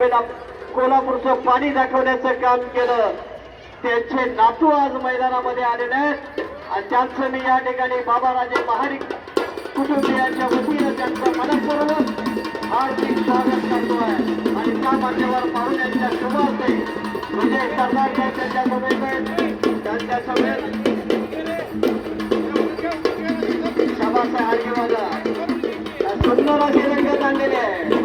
कोल्हापूरचं पाणी दाखवण्याचं काम केलं. त्यांचे नातू आज मैदानामध्ये आलेले आहेत. आणि त्यांचं मी या ठिकाणी बाबाराजे महारी कुटुंबियांच्या वतीनं त्यांचं मनपूर्वक हार्दिक स्वागत करतो आहे. आणि त्या मान्यवर पाहुण्यांच्या शुभ हस्ते विजय सरदार त्यांच्या सभेत आहेत. त्यांच्या सभेत सभाचा आशीर्वाद सुंदर अशी रंगत आणलेली आहे.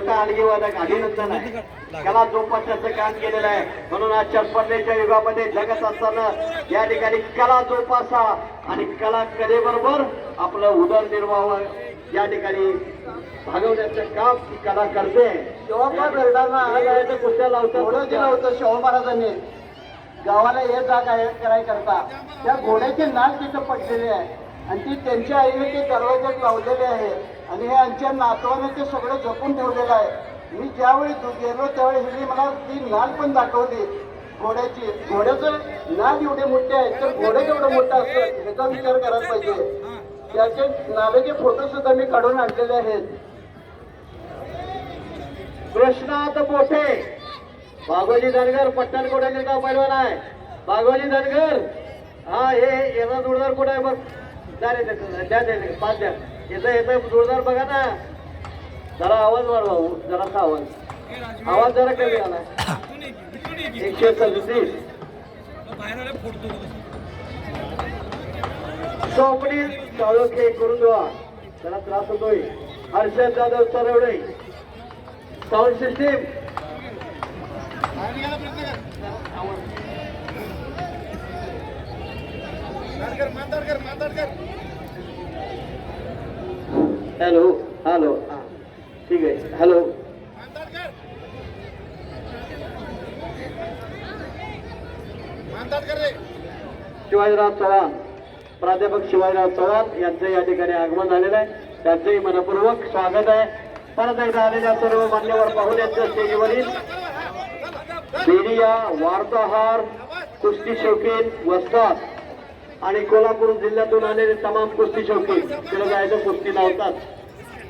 छोटा अलगीवादक अभिनंदन आहे त्याला जोपासण्याचं काम केलेलं आहे म्हणून आजच्या स्पर्धेच्या युगामध्ये जगत असताना या ठिकाणी कला जोपासा आणि कला कलेबरोबर आपलं उदरनिर्वाह या ठिकाणी भागवण्याचं काम ती कला करते. तेव्हा गरडांना कुठल्या लावतात? घोडं दिलं होतं शाहू महाराजांनी. गावाला ये जा काय कराय करता. त्या घोड्याचे नाल तिथं पडलेले आहे. आणि ती त्यांच्या आईने ते दरवाज्यात लावलेले आहे. आणि हे आमच्या नातवाने ते सगळं जपून ठेवलेलं आहे. मी ज्यावेळी गेलो त्यावेळी हिने मला ती नाल पण दाखवली. घोड्याची. घोड्याचं नाल एवढे मोठे आहेत तर घोडं केवढं मोठं असतं ह्याचा विचार करायला पाहिजे. त्याचे नालेचे फोटो सुद्धा मी काढून आणलेले आहेत. कृष्णात मोठे. बागोजी धनगर पट्टणकोड्याने का पैलवान आहे बागोजी धनगर. हा हे याचा जोडदार कुठं आहे बघ. द्या, पाच द्या. याचा याचा जोरदार बघा ना. जरा आवाज वाढवा हो, जरासा आवाज. आवाज जरा कमी आला. एकशे सदतीस. स्वप्नील करून द्या त्याला त्रास होतोय. Harshad Jadhav Sarawade. Sound system hello hello ah, ठीक आहे. हॅलो शिवाजीराव चव्हाण. प्राध्यापक शिवाजीराव चव्हाण यांचं या ठिकाणी आगमन झालेलं आहे. त्यांचंही मनपूर्वक स्वागत आहे. परत एकदा आलेल्या सर्व मान्यवर पाहुण्यांच्या स्टेजवरील मीडिया वार्ताहर कुस्ती शौकीन वस्तात आणि कोल्हापूर जिल्ह्यातून आलेले तमाम कुस्ती शौकीन. तिला जायचं कुस्ती लावतात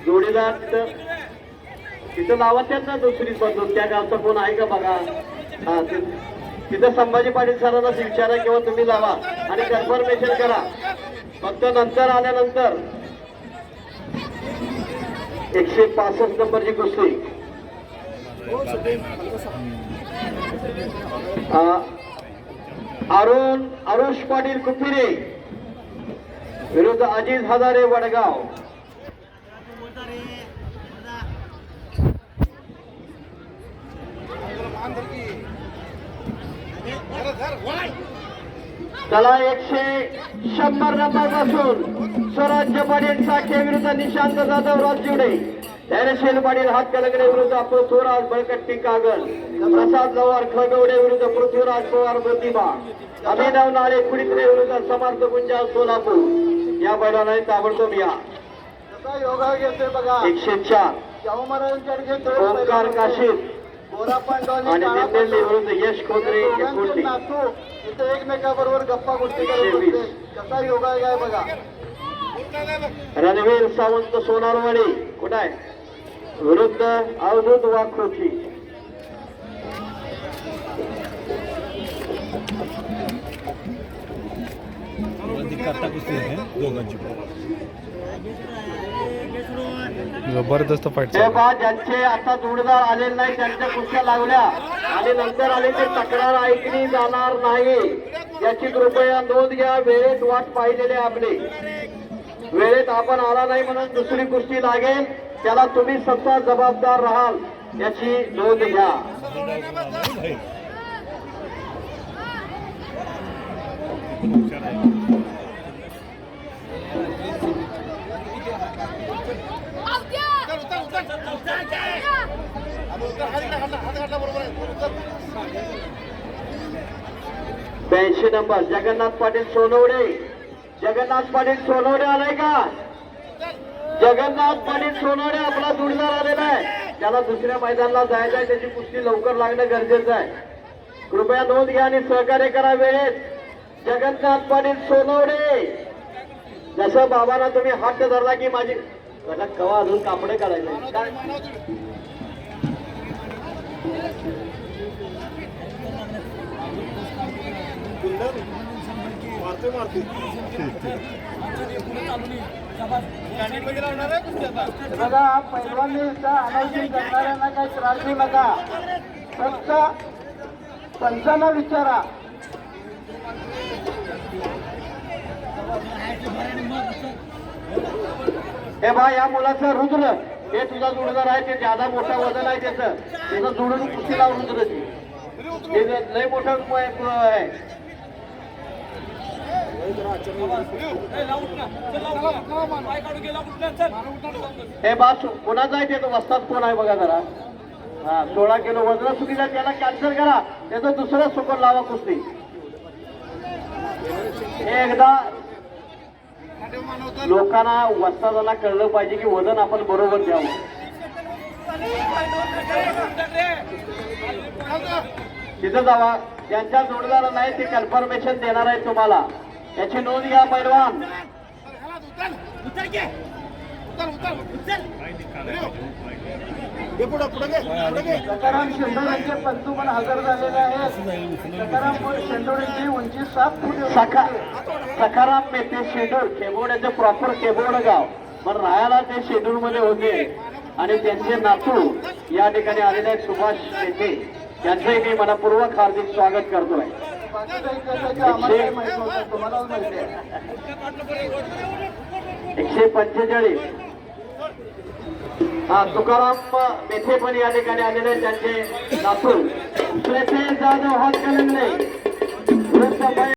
जोडीदार तिथं लावत त्यांना ना दुसरी बाजू त्या गावचा कोण आहे का बघा? हा तिथं संभाजी पाटील सरांनाच विचारा किंवा तुम्ही लावा आणि कन्फर्मेशन करा. फक्त नंतर आल्यानंतर एकशे पासष्ट नंबरची कुस्ती. अरुण अरुष पाटील कुपिरे. विरुद्ध अजित हजारे वडगाव. त्याला एकशे शंभर नंबरपासून स्वराज्य पाटील साखे विरुद्ध निशांत जाधव राजजुडे धैर्यशील पाटील हात कलगडे विरुद्ध पृथ्वीराज बळकट्टी कागल. प्रसाद जवार खगवडे विरुद्ध पृथ्वीराज पवार प्रतिभा अभिनव नाळे कुडित्रे विरुद्ध समर्थ गुंजाल सोलापूर. या बैलाने ताबडतोब या. योगा घेतोय बघा. एकशे चार. शाहू महाराजांच्या ओंकार काशीद. आणि यश खोत्रे नातू इथे एकमेकाबरोबर गप्पा गोष्टी करत कसा योगा आहे बघा. रणवीर सावंत सोनारवाडी. कुठं आहे? विरुद्ध अवधूत वाखोची करता कुस्ती आहे दोघांची जबरदस्त फाईट हे बा ज्यांचे आता जोडदार आलेले नाही त्यांच्या कुस्त्या लावल्या आणि नंतर आले ते तक्रार ऐकली जाणार नाही. याची कृपया नोंद घ्या वेळेत वाट पाहिलेले आपले. वेळेत आपण आला नाही म्हणून दुसरी कुस्ती लागेल त्याला तुम्ही स्वतः जबाबदार राहाल याची नोंद घ्या. ब्याऐंशी नंबर जगन्नाथ पाटील सोनवडे. जगन्नाथ पाटील सोनवडे आलाय का? जगन्नाथ पाटील सोनवडे आपला जोडीदार आलेला आहे. त्याला दुसऱ्या मैदानाला जायचं आहे त्याची कुस्ती लवकर लागणं गरजेचं आहे. कृपया नोंद घ्या आणि सहकार्य करा वेळेत. जगन्नाथ पाटील सोनवडे. जसं बाबांना तुम्ही हात धरला की माझी त्याला कवा अजून कापडे काढायचे बघा पैलवानी अनाउन्सिंग करणाऱ्यांना काही त्रास देऊ नका. फक्त पंचांना विचारा. हे बा या मुलाचं रुद्र. हे तुझा जोडदार आहे ते ज्यादा मोठा वजन आहे त्याचं. त्याचं जोडून कुस्ती लाव रुद्रची हे लय मोठं आहे. हे बा सु- कोणाचा आहे ते वस्तात कोण आहे बघा जरा. हा सोळा किलो वजन चुकीचा त्याला कॅन्सल करा. त्याचं दुसरं सुकून लावा कुस्ती. हे एकदा लोकांना वस्तादाला कळलं पाहिजे की वजन आपण बरोबर द्यावं. तिथं जावा. ज्यांच्या जोडदार नाही ते कन्फर्मेशन देणार आहे तुम्हाला. याची नोंद घ्या पैलवान. सकाराम शेंडोळ्यांचे पंतू पण हजर झालेले आहेत. सकाराम शेंडोळ्यांची उंची सात फूट सखा सखाराम मेथे शेडूळ केबोड्याचं प्रॉपर केबोड गाव. पण राहायला ते शेड्यूल मध्ये होते. आणि त्यांचे नातू या ठिकाणी आलेले आहेत सुभाष मेथे यांचंही मी मनपूर्वक हार्दिक स्वागत करतोय. एकशे पंचेचाळीस. हा तुकाराम मेथे पण या ठिकाणी आलेले त्यांचे नातू. दुसऱ्याचे जाधव हात कलंगले